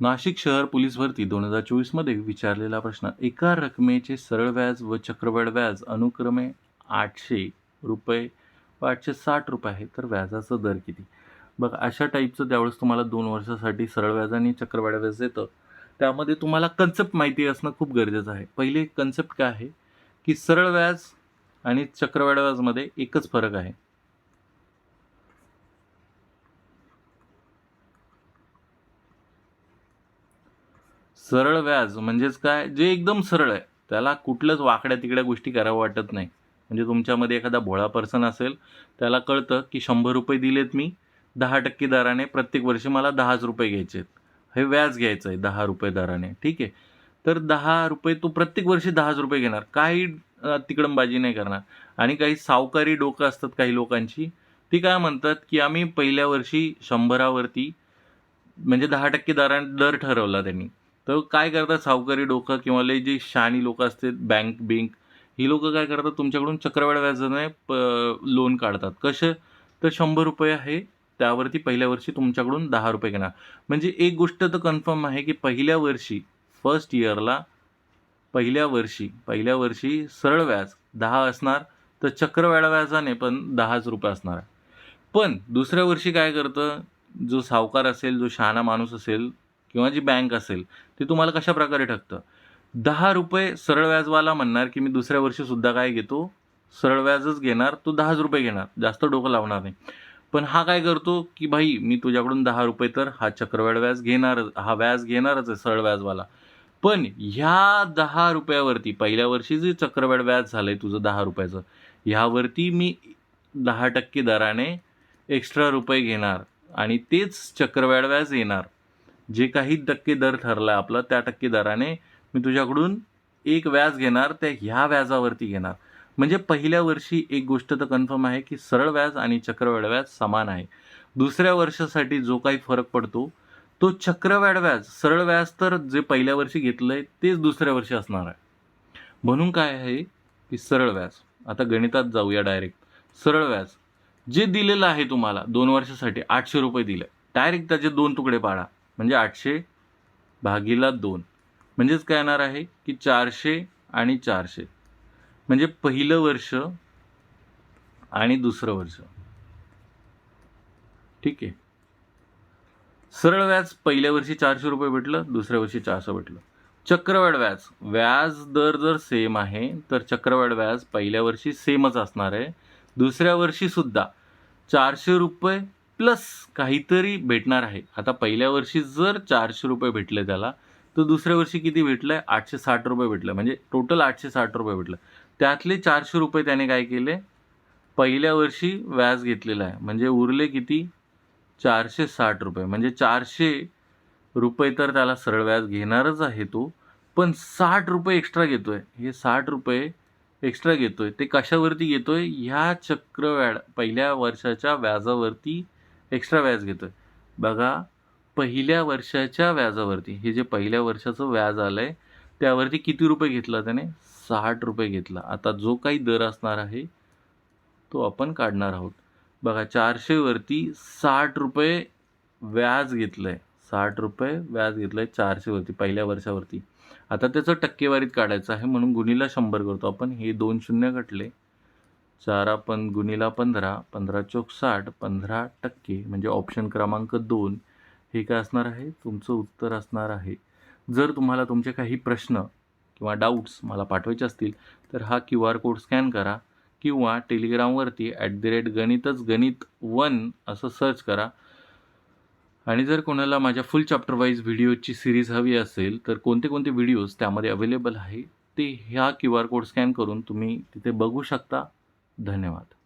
नाशिक शहर पोलीस भरती दोन हजार चोवीसमध्ये विचारलेला प्रश्न एका रकमेचे सरळ व्याज व चक्रवाढ व्याज अनुक्रमे आठशे रुपये व आठशे साठ रुपये आहे तर व्याजाचा दर किती? बघा अशा टाईपचं त्यावेळेस तुम्हाला दोन वर्षासाठी सरळ व्याज आणि चक्रवाढ व्याज येतं त्यामध्ये तुम्हाला कन्सेप्ट माहिती असणं खूप गरजेचं आहे. पहिले कन्सेप्ट काय आहे? की सरळ व्याज आणि चक्रवाढ व्याजमध्ये एकच फरक आहे. सरळ व्याज म्हणजेच काय? जे एकदम सरळ आहे. त्याला कुठलंच वाकड्या तिकड्या गोष्टी कराव्या वाटत नाही. म्हणजे तुमच्यामध्ये एखादा भोळा पर्सन असेल त्याला कळतं की शंभर रुपये दिलेत मी दहा टक्के दराने प्रत्येक वर्षी मला दहाच रुपये घ्यायचे आहेत हे व्याज घ्यायचं आहे दहा रुपये दराने. ठीक आहे? तर दहा रुपये तू प्रत्येक वर्षी दहाच रुपये घेणार. काही तिकडंबाजी नाही करणार. आणि काही सावकारी डोकं असतात काही लोकांची ती काय म्हणतात की आम्ही पहिल्या वर्षी शंभरावरती म्हणजे दहा टक्के दराने दर ठरवला त्यांनी. तर काय करतात सावकारी डोकं किंवा लय जी शहाणी लोकं असतात बँक बिंक ही लोक काय करतात तुमच्याकडून चक्रवाढ व्याजाने प लोन काढतात. कसे? तर शंभर रुपये आहे त्यावरती पहिल्या वर्षी तुमच्याकडून दहा रुपये घेणार. म्हणजे एक गोष्ट तर कन्फर्म आहे की पहिल्या वर्षी फर्स्ट इयरला पहिल्या वर्षी पहिल्या वर्षी सरळ व्याज दहा असणार तर चक्रवाढ व्याजाने पण दहाच रुपये असणार आहे. पण दुसऱ्या वर्षी काय करतं जो सावकार असेल जो शहाणा माणूस असेल किंवा जी बँक असेल ते तुम्हाला कशा प्रकारे ठकतं दहा रुपये सरळ व्याजवाला म्हणणार की मी दुसऱ्या वर्षीसुद्धा काय घेतो? सरळ व्याजच घेणार तो दहाच रुपये घेणार. जास्त डोकं लावणार नाही. पण हा काय करतो की भाई मी तुझ्याकडून दहा रुपये तर हा चक्रवाढ व्याज घेणारच हा व्याज घेणारच आहे सरळ व्याजवाला. पण ह्या दहा रुपयावरती पहिल्या वर्षी जे चक्रवाढ व्याज झालं आहे तुझं दहा रुपयाचं ह्यावरती मी दहा टक्के दराने एक्स्ट्रा रुपये घेणार आणि तेच चक्रवाढ व्याज येणार. जे काही टक्के दर ठरला आपला त्या टक्के दराने मी तुझ्याकडून एक व्याज घेणार त्या ह्या व्याजावरती घेणार. म्हणजे पहिल्या वर्षी एक गोष्ट तर कन्फर्म आहे की सरळ व्याज आणि चक्रवाढ व्याज समान आहे. दुसऱ्या वर्षासाठी जो काही फरक पडतो तो चक्रवाढ व्याज सरळ व्याज तर जे पहिल्या वर्षी घेतलं आहे तेच दुसऱ्या वर्षी असणार आहे. म्हणून काय आहे की सरळ व्याज. आता गणितात जाऊया डायरेक्ट सरळ व्याज. जे दिलेलं आहे तुम्हाला दोन वर्षासाठी आठशे रुपये दिले. डायरेक्ट त्याचे दोन तुकडे पाडा. म्हणजे आठशे भागीला दोन. म्हणजेच काय येणार आहे की चारशे आणि चारशे. म्हणजे पहिलं वर्ष आणि दुसरं वर्ष. ठीक आहे? सरळ व्याज पहिल्या वर्षी चारशे रुपये भेटलं दुसऱ्या वर्षी चारशे भेटलं. चक्रवाढ व्याज. व्याज दर जर सेम आहे तर चक्रवाढ व्याज पहिल्या वर्षी सेमच असणार आहे. दुसऱ्या वर्षी सुद्धा चारशे रुपये प्लस काहीतरी भेटणार आहे. आता पहिल्या वर्षी जर चारशे रुपये भेटले त्याला तर दुसऱ्या वर्षी किती भेटलं आहे आठशे साठ रुपये भेटलं. म्हणजे टोटल आठशे साठ रुपये भेटलं. त्यातले चारशे रुपये त्याने काय केले? पहिल्या वर्षी व्याज घेतलेलं आहे. म्हणजे उरले किती? चारशे साठ रुपये. म्हणजे चारशे रुपये तर त्याला सरळ व्याज घेणारच आहे तो पण साठ रुपये एक्स्ट्रा घेतो आहे हे साठ रुपये एक्स्ट्रा घेतो आहे ते कशावरती घेतोय? ह्या चक्रव्याड पहिल्या वर्षाच्या व्याजावरती एक्स्ट्रा व्याज घेतो आहे बघा पहिल्या वर्षाच्या व्याजावरती हे जे पहिल्या वर्षाचं व्याज आलं आहे त्यावरती किती रुपये घेतला त्याने? साठ रुपये घेतला. आता जो काही दर असणार आहे तो आपण काढणार आहोत. बघा चारशेवरती साठ रुपये व्याज घेतलं आहे साठ रुपये व्याज घेतलं आहे चारशेवरती पहिल्या वर्षावरती. आता त्याचं टक्केवारीत काढायचं आहे म्हणून गुणीला शंभर करतो आपण. हे दोन शून्य घटले. चारा पण गुणीला पंधरा पंधरा चौक साठ पंधरा टक्के म्हणजे ऑप्शन क्रमांक दोन. हे काय असणार आहे? तुमचं उत्तर असणार आहे. जर तुम्हाला तुमचे काही प्रश्न किंवा डाऊट्स मला पाठवायचे असतील तर हा क्यू आर कोड स्कॅन करा किंवा टेलिग्रामवरती ॲट द रेट गणितच गणित वन असं सर्च करा. आणि जर कोणाला माझ्या फुल चॅप्टर वाईज व्हिडिओची सिरीज हवी असेल तर कोणते कोणते व्हिडिओज त्यामध्ये अवेलेबल आहे ते ह्या क्यू आर कोड स्कॅन करून तुम्ही तिथे बघू शकता. धन्यवाद.